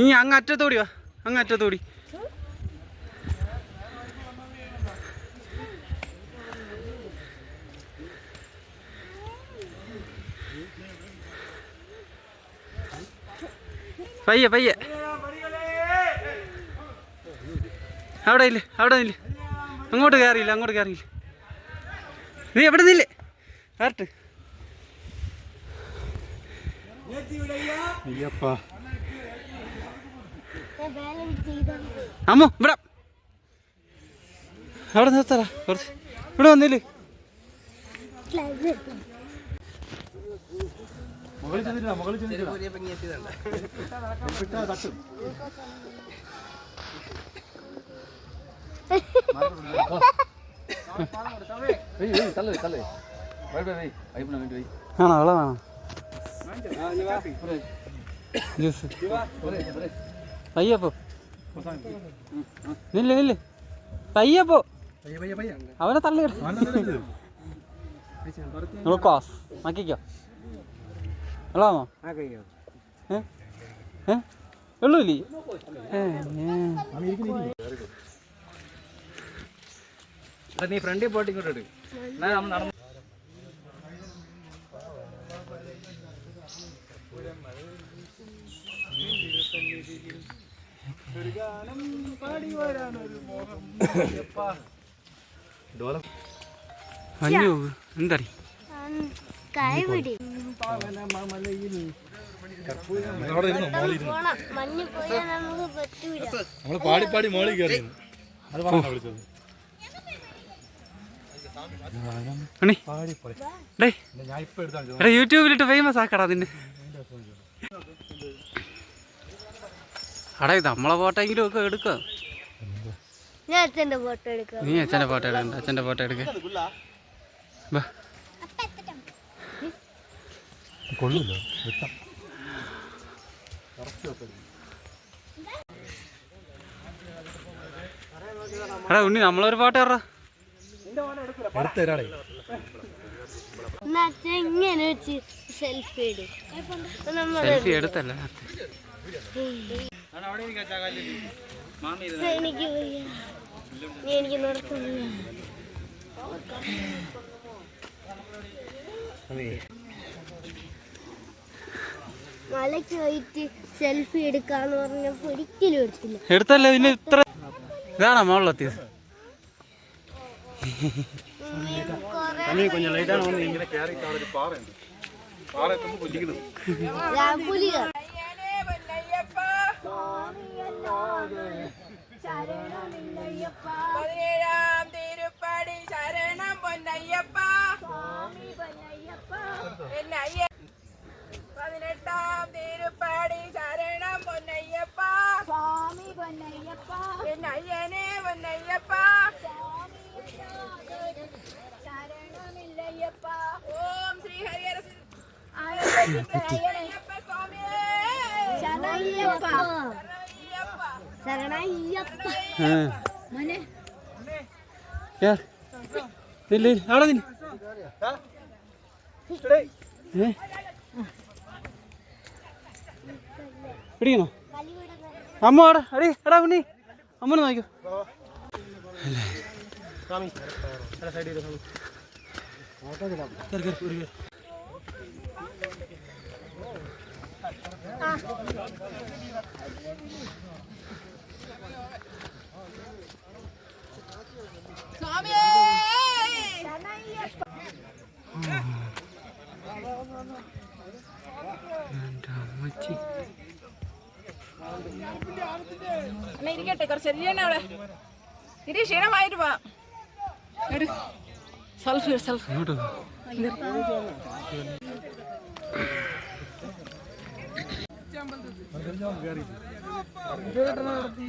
ഇനി അങ്ങ് അറ്റത്തോടി വാ. അങ്ങ് അറ്റത്തോടി പയ്യെ പയ്യെ. അവിടെ ഇല്ല അവിടെ ഇല്ല അങ്ങോട്ട് കയറിയില്ല അങ്ങോട്ട് കയറിയില്ല നീ എവിടെ നിന്നില്ലേ കറക്റ്റ് അയ്യപ്പാ. അമ്മു ഇവിടെ. അവിടെ നിർത്തറ കുറച്ച്. ഇവിടെ വന്നില്ലേ? മുകളിൽ ചെന്നിട്ടില്ല മുകളിൽ ചെന്നിട്ടില്ല. തട്ടും. ആണോ വേണം? ജ്യൂസ്. പയ്യപ്പോ നില്ല നില്ല. പയ്യപ്പോ അവനെ തള്ളി ഗ്ലൂക്കോസ് മക്കിക്കോ. ഏ? ഏ. നീ ഫ്രണ്ടിൽ പോയിട്ട് ഇങ്ങോട്ട് നടന്നു എന്നാ നമ്മൾ പറ്റൂല. നമ്മൾ പാടി പാടി മോളിൽ കയറി അത് പറഞ്ഞാ വിളിച്ചത്. പാടി യൂട്യൂബിലിട്ട് ഫേമസ് ആക്കടാ നിന്നെ. അടാ നമ്മളെ ഫോട്ടോയെങ്കിലും ഒക്കെ എടുക്കാം. ഞാൻ അച്ഛന്റെ ഫോട്ടോ എടുക്കാം. നീ അച്ഛന്റെ ഫോട്ടോ എടുക്കണ്ട അച്ഛന്റെ ഫോട്ടോ എടുക്ക? ബാ കൊള്ളൂല്ലോ വെട്ടാം എടാ ഉണ്ണി നമ്മളൊരു എടുത്തല്ലേ നമ്മൾ സെൽഫി എടുത്തല്ല? മലക്ക് എനിക്ക് പോയിട്ട് സെൽഫി എടുക്കാന്ന് പറഞ്ഞപ്പോ ഒരിക്കലും എടുത്തില്ല. എടുത്തല്ലേ പിന്നെ ഇത്ര? ഇതാണോ മോളിലെത്തിയത് കൊഞ്ഞ ലൈറ്റാണ് പാറ പാറ പുലികൾ பதினேழாம் திருப்படி சரணம் பொன்னையப்பா என்ன ஐயா பதினெட்டாம் திருப்படி சரணம் பொன்னையப்பா சுவாமி பொன்னையப்பா என் ஐயனே பொன்னையப்பா சரணம் இல்லையப்பா ஓம் ஸ்ரீ ஹரியரசு ஐயப்பா சுவாமி சரணம் അവിടെ ഏ. പിടിക്കണോ? അമ്മ അവിടെ അടി എടാ ഉണ്ണി. അമ്മനെ നോക്കൂ കേറി, അണ്ണാ ഇരിക്കട്ടെ കുറച്ച് എല്ലാം അവിടെ. ഇരി ക്ഷീണമായിട്ട് പോവാം. Selfie selfie. നടത്തി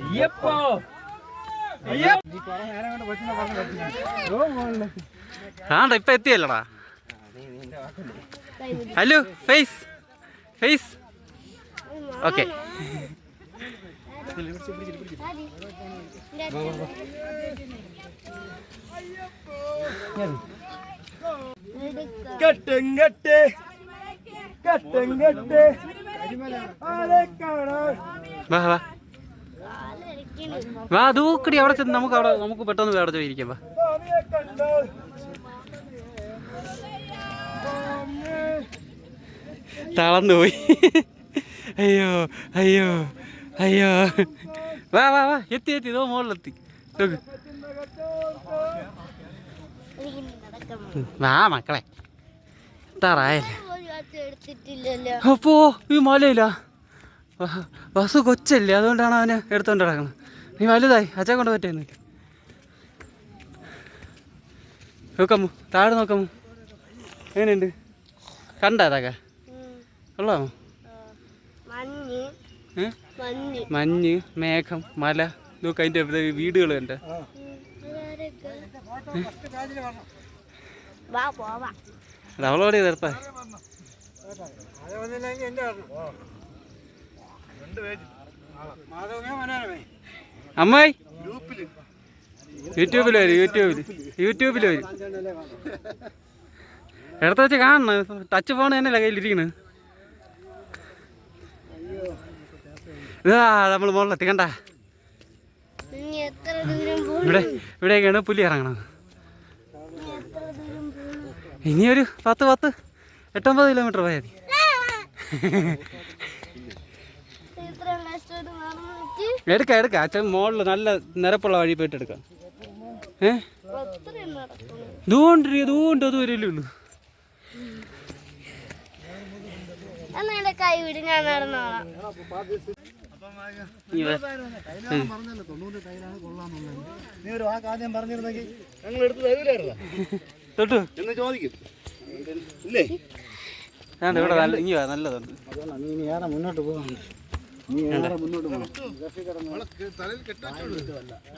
വാ. ആണ്ട ഇപ്പൊ എത്തിയല്ലടാ. Hello face face. ഓക്കെ. വാ വാ. വാ ദൂക്കടി അവിടെ ചെന്ന് നമുക്ക് അവിടെ നമുക്ക് പെട്ടെന്ന് വേറെ പോയി വാ. തളർന്നു പോയി. അയ്യോ അയ്യോ അയ്യോ. വാ വാ വാ എത്തി എത്തി ഇതോ മുകളിലെത്തി നോക്ക്. വാ മക്കളെ. തറായല്ലേ അപ്പോ ഈ മലയില്ല ബസ് കൊച്ചല്ലേ അതുകൊണ്ടാണ് അവന് എടുത്തോണ്ട് കിടക്കുന്നത് നീ വലുതായി അച്ഛൻ കൊണ്ട് പറ്റുന്നില്ല നോക്കാമോ താഴെ നോക്കാമോ എങ്ങനെയുണ്ട്? കണ്ട അതൊക്കെ ഉം. കൊള്ളാമോ? മഞ്ഞ്. ഏ? മഞ്ഞ്. മഞ്ഞ് മേഘം മല നോക്ക് അതിന്റെ വീടുകൾ കണ്ട? അവളോടെ നിർത്താ അമ്മായി? യൂട്യൂബിൽ വരും യൂട്യൂബിൽ യൂട്യൂബിൽ വരും. എടുത്ത് വെച്ച് കാണണം. ടച്ച് ഫോൺ തന്നെയല്ല കയ്യിലിരിക്കുന്നത് ഇതാ നമ്മൾ മുകളിലെത്തി കണ്ട? ഇവിടെ ഇവിടെയൊക്കെയാണ് പുലി ഇറങ്ങണത്. ഇനിയൊരു പത്ത് പത്ത് എട്ടൊമ്പത് കിലോമീറ്റർ പോയാൽ മതി. എടുക്കാം എടുക്കാം. അച്ഛൻ മുകളിൽ നല്ല നിരപ്പുള്ള വഴി പോയിട്ട് എടുക്കാം. ഏ? ദൂണ്ട് ദൂണ്ട് അത് വരില്ലേ ഉള്ളൂ. തൊട്ടു. എന്ന് ചോദിക്കും ഇല്ലേ? വേണ്ട ഇവിടെ നല്ല ഇനി നല്ലതുണ്ട്. നീ ഇനി ഏറെ മുന്നോട്ട് പോകാം നീ മുന്നോട്ട് പോകണം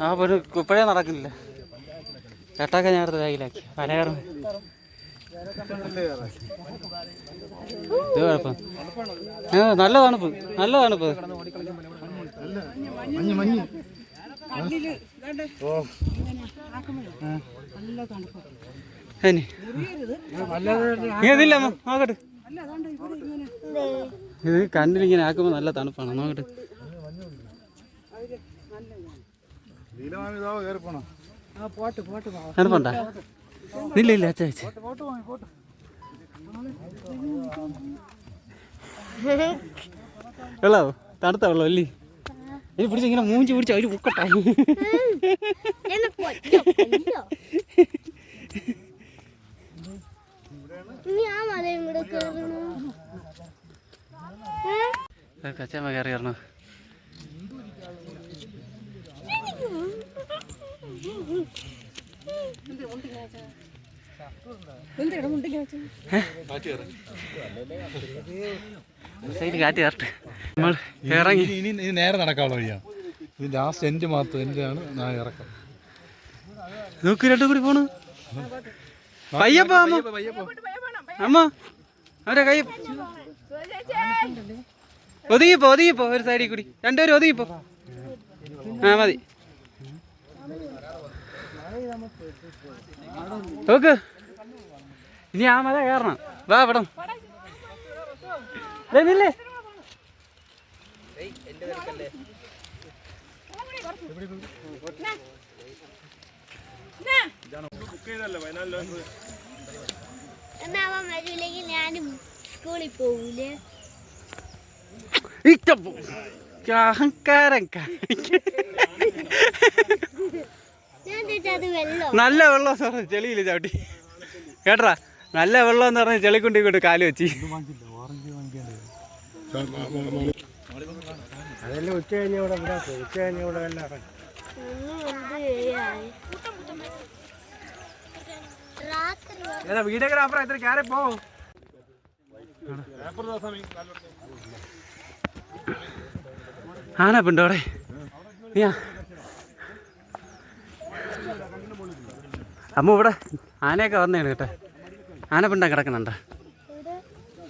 ആ ഒരു ഇപ്പോഴേ നടക്കില്ല. ചേട്ടാക്ക ഞാൻ അടുത്ത് ബാഗിലാക്കി. പലകയറും ഇത് കുഴപ്പം. നല്ല തണുപ്പ്. നല്ല തണുപ്പ്. ഇനി ഇതില്ല നോക്കട്ടെ ഇത് കണ്ണിലിങ്ങനെ ആക്കുമ്പോൾ നല്ല തണുപ്പാണ്. നോക്കട്ടെ. തണുപ്പുണ്ടാ? ഇല്ല ഇല്ല അച്ഛാ അച്ഛാ. വെള്ളാവോ? തണുത്ത വെള്ളം അല്ലേ? ഇനി പിടിച്ച് ഇങ്ങനെ മൂഞ്ചി പിടിച്ച് അവർ മുക്കട്ടെ കൊല്ലോ. ഇനി ആ മലയും കൂടെ കയറണോ? കച്ചമ്മ കയറി വരണോ? കാറ്റ് കയറട്ടെ. നമ്മൾ ഇറങ്ങി. ഇനി നേരെ നടക്കാനുള്ള വഴിയാണ് ഇത് ലാസ്റ്റ് എൻഡ് മാത്രം എന്റെ ആണ് ഞാൻ ഇറക്കം. നോക്ക് രണ്ടു കൂടി പോണു. പയ്യപ്പ അമ്മ. അമ്മ അവരെ കൈ ഒതുങ്ങിപ്പോ ഒതുങ്ങിപ്പോ ഒരു സൈഡിൽ കൂടി. രണ്ടുപേരും ഒതുങ്ങിപ്പോ. ആ മതി. നോക്ക്. ഇനി ആ മല കയറണം. വാ പടം നില്ലേ. എന്നാ അവൻ വരൂല്ലെങ്കിൽ ഞാനും സ്കൂളിൽ പോകൂലേ അഹങ്കാരം നല്ല വെള്ളം സാറേ ചെളിയില്ല ചവിട്ടി. കേട്ടറാ? നല്ല വെള്ളം എന്ന് പറഞ്ഞാൽ ചെളിക്കുണ്ടി കൊണ്ട് കാൽ വെച്ച്. അതെല്ലാം ഉച്ച കഴിഞ്ഞ ഇവിടെ ഉച്ച കഴിഞ്ഞ ഇവിടെ എല്ലാം വീഡിയോഗ്രാഫർ ഇത്ര കയറി പോ. ആന പിണ്ടോ അവിടെ അമ്മ ഇവിടെ ആനയൊക്കെ വന്നേണ് കേട്ടോ. ആന പിണ്ട കിടക്കുന്നുണ്ടോ.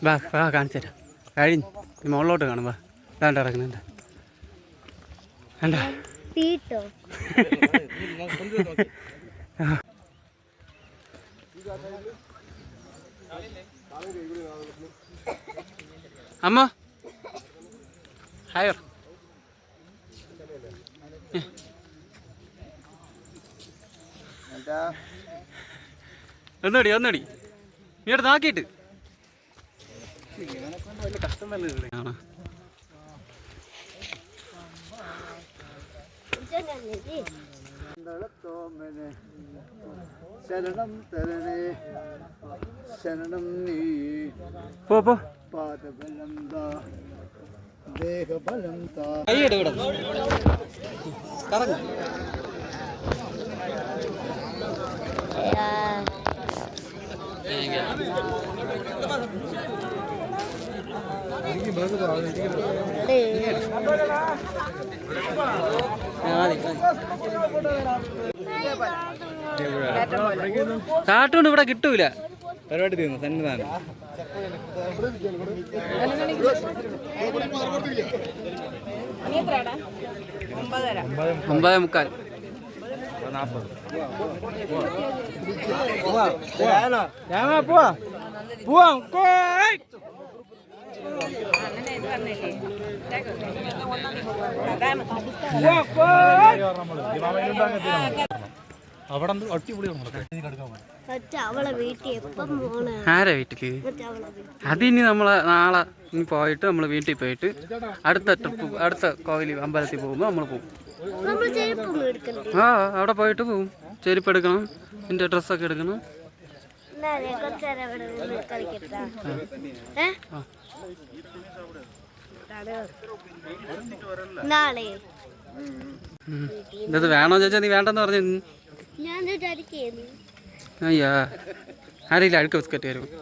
വാ വാ കാണിച്ചു തരാം. കഴിഞ്ഞ്. മുകളിലോട്ട് കാണും വാ. വേണ്ട കിടക്കുന്നുണ്ട്. ആ പീട്ടോ അമ്മ. ഹായർ ഒന്നടി ഒന്നടി. നീ എടുത്ത് നോക്കിയിട്ട് ആണോ? ശരണം തരണേ. ശരണം നീ. പോ പോ. പാദബലം താ ദേഹബലം കൈയ്യട് ഇവിടെ. കറങ്ങ്. കാട്ടുകൊണ്ട് ഇവിടെ കിട്ടൂല. പരിപാടി തീർന്നു സന്നിധാനം. ഒമ്പത് മുക്കാൽ. ഇത് പറഞ്ഞില്ലേ അതാണ് അവിടെ അടിപൊളി ആരാ വീട്ടിക്ക്? മറ്റേ ഇനി നമ്മളെ നാളെ ഇനി പോയിട്ട് നമ്മൾ വീട്ടിൽ പോയിട്ട് അടുത്ത ട്രിപ്പ് അടുത്ത കോവിലി അമ്പലത്തിൽ പോകുമ്പോൾ നമ്മൾ പോകും ആ അവിടെ പോയിട്ട് പോകും ചെരുപ്പ് എടുക്കണം എന്റെ ഡ്രസ്സൊക്കെ എടുക്കണം. ഇതത് വേണോ ചോദിച്ചാ നീ വേണ്ടെന്ന് പറഞ്ഞു. ഞാൻ ஐயா அறையில் அழுக்க வச்சு கட்டிடுவோம்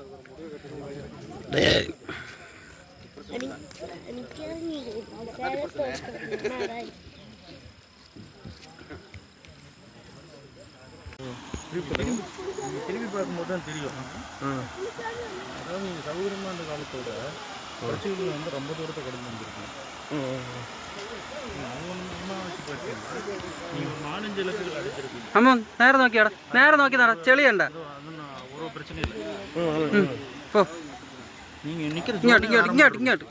திரும்பி பார்க்கும்போது தான் தெரியும் அதாவது நீங்கள் சௌகரியமாக இருந்த காலத்தோட பிரச்சனைகள் வந்து ரொம்ப தூரத்தை கடந்து வந்துருக்கீங்க அது ஒன்று അമ്മ നേരെ നോക്കിയാട നേരെ നോക്കി നട. ചെളിയണ്ട. പോ. ഇങ്ങോട്ട് ഇങ്ങോട്ട് ഇങ്ങോട്ട്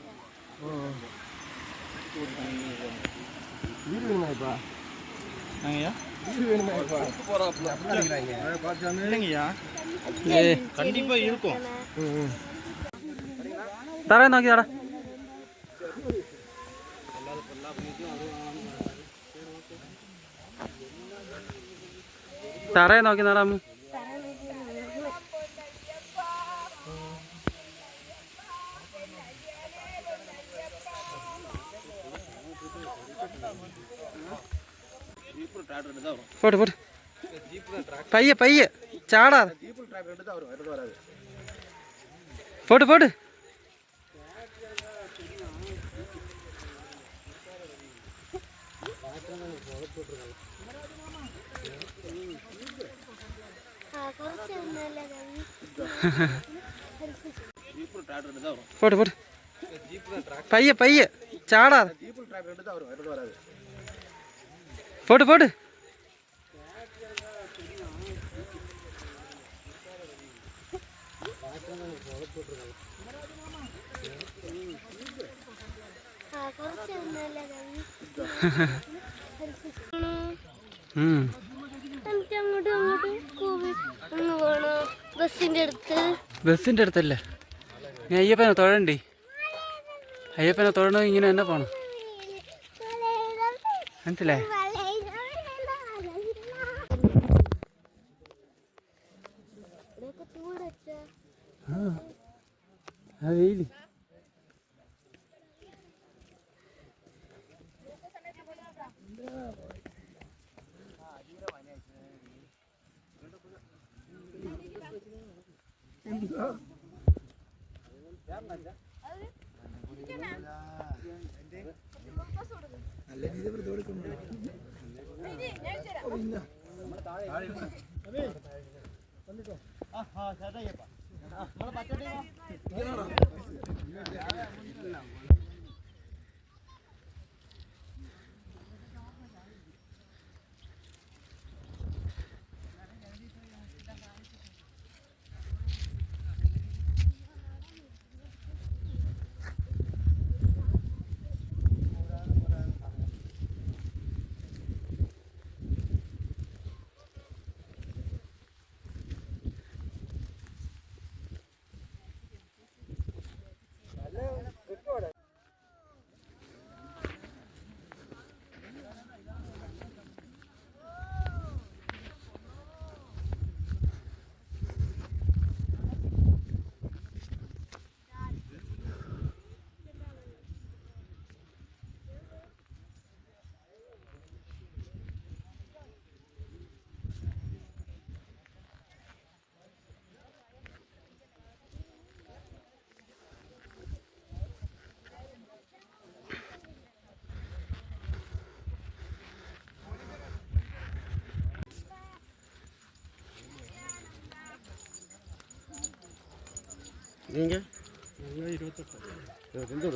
തറ നോക്കി തറയെ നോക്കി നടാമു പയ്യെ പയ്യെ. ചാടാതെ പോട്ട് പോട്ട്. കുറച്ച് നല്ലതാണ് പോട്ട് പോട്ട് പയ്യെ പയ്യെ ചാടാതെ പോട്ട് പോട്ട് ആ കുറച്ച് നല്ലതാണ് ഉം. എനിക്ക് അങ്ങോട്ട് അങ്ങോട്ട് ഒന്ന് ബസ്സിന്റെ അടുത്ത്. ബസ്സിന്റെ അടുത്തല്ലേ? ഞാൻ അയ്യപ്പനെ തൊഴണ്ടേ? അയ്യപ്പനെ തൊഴണോ ഇങ്ങനെ തന്നെ പോണം. മനസ്സിലായി? நீங்கள் இருபத்தெட்டு. இருபத்தஞ்சு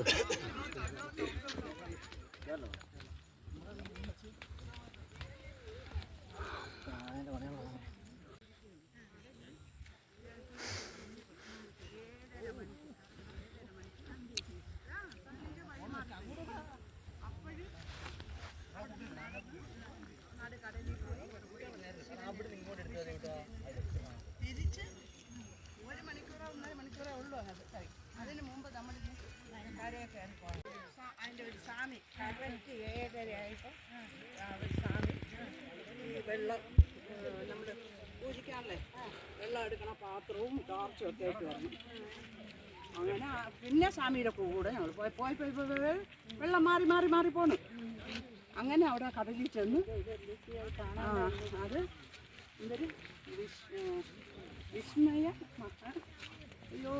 നമ്മൾ എടുക്കണ പാത്രവും ഒക്കെ ആയിട്ട് അങ്ങനെ പിന്നെ സ്വാമിയുടെ കൂടെ ഞങ്ങൾ പോയി പോയി പോയി വെള്ളം മാറി മാറി മാറി പോണു അങ്ങനെ അവിടെ കടലിൽ ചെന്ന് അത് എന്തൊരു വിസ്മയ അയ്യോ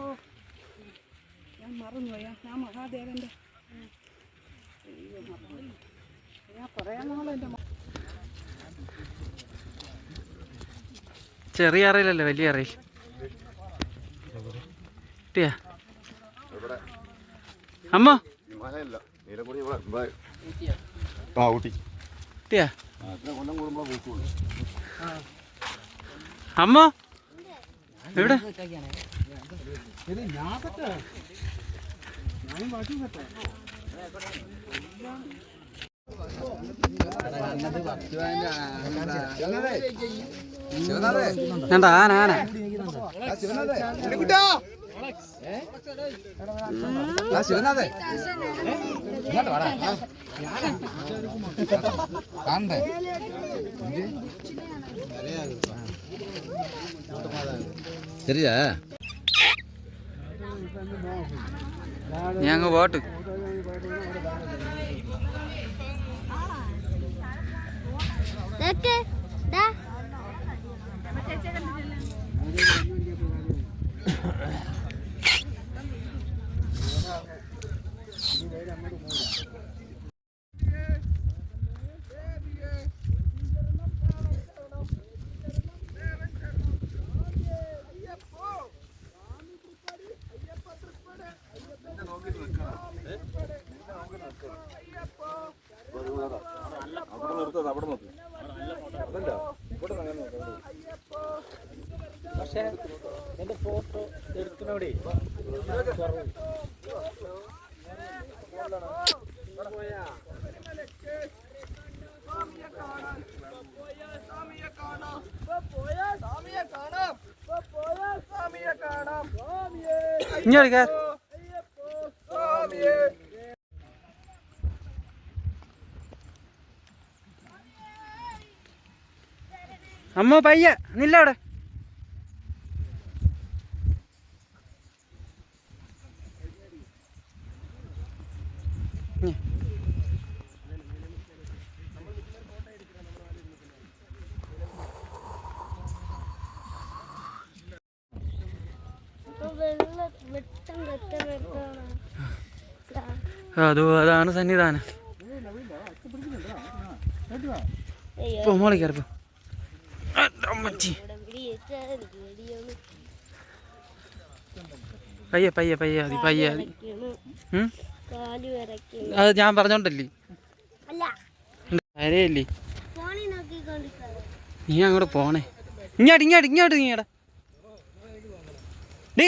ഞാൻ മറന്നുപോയാ ഞാൻ മഹാദേവന്റെ നാളെ ചെറിയ അറിയില്ലല്ലോ വലിയ അറിയിൽ? കിട്ടിയാ? അമ്മ? കിട്ടിയാ? അമ്മ? എവിടെ? വേണ്ട ആന ആന சரியா ഞങ്ങ പോട്ട്. ഇതൊക്കെ ദാ അവിടെ നിർത്തത് അവിടെ നോക്ക് അതല്ല ഇവിടെ അങ്ങനെ നോക്കാം പക്ഷേ എന്റെ ഫോട്ടോ എടുക്കുന്നവിടെ ഇങ്ങോട്ട് കയർ അമ്മ പയ്യ നില്ല അവിടെ അത് അതാണ് സന്നിധാനം. ഇപ്പോൾ കയറിപ്പോ പയ്യ അതി പയ്യ പയ്യെ പയ്യെ പയ്യെ ഉം? അത് ഞാൻ പറഞ്ഞോണ്ടല്ലേ? നോക്കിക്കൊണ്ടിരിക്കാതെ നീ അങ്ങോട്ട് പോണേ. ഇങ്ങോട്ട് ഇങ്ങോട്ട് ഇങ്ങോട്ട് നീടാ ഡീ.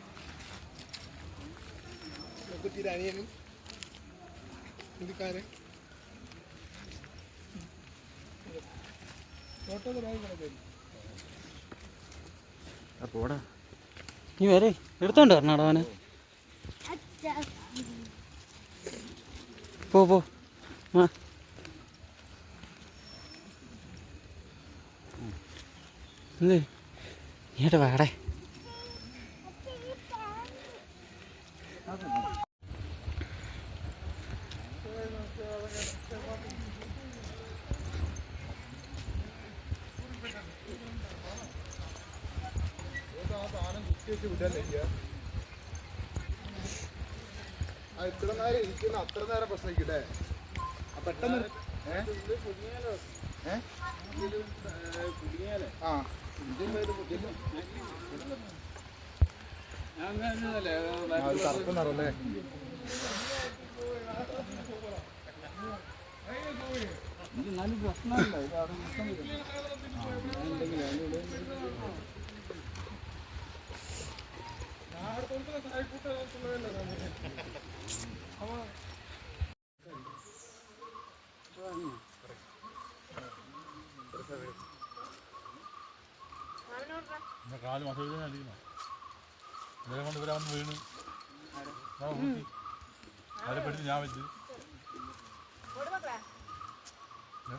കുട്ടിയുടെ അനിയനും പോടാ. നീ വരെ. എടുത്തോണ്ട് വരണോടാ അവനെ. പോ പോ. എന്ത്? നീട്ട് വാടേ ആ ഇത്ര നേരം ഇരിക്കുന്ന അത്ര നേരം പ്രശ്നിക്കട്ടെ പെട്ടെന്ന്? ആ കറുത്ത നിറല്ലേ എന്നാലും പ്രശ്നമല്ല ഇത് അവിടെ പ്രശ്നമില്ല വരും കാൽ മസൂരി അടിക്കണം ഇവരെ കൊണ്ട് ഇവരെ വന്ന് വീണ്. അവരെ പെടുത്തി ഞാൻ വെച്ച് ഏ?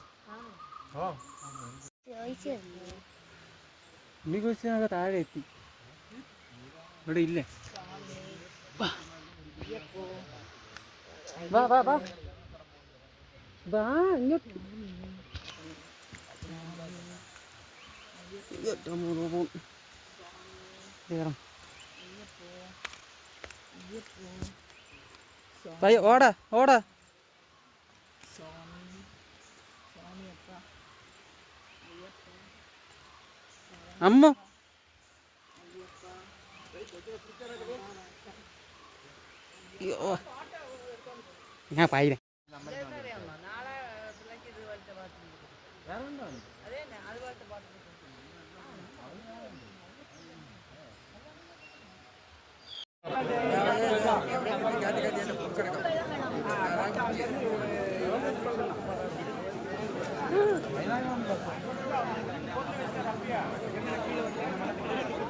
കുറിച്ച് താഴെ എത്തി ഇവിടെ ഇല്ലേ വാ. വാ വാ വാ വാ ഇങ്ങോട്ട് ഏറ്റവും മുകളിൽ പോകും. കേറാം. പയ്യെ ഓടാ ഓടാ അമ്മ അയ്യോ ഞാൻ പായില്ല നാളെ പിള്ളേക്ക്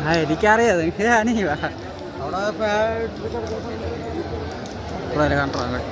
ആ എനിക്കറിയാം എനിക്ക് ഞാനീ വാ അവിടെ കണ്ടോ? അങ്ങോട്ട്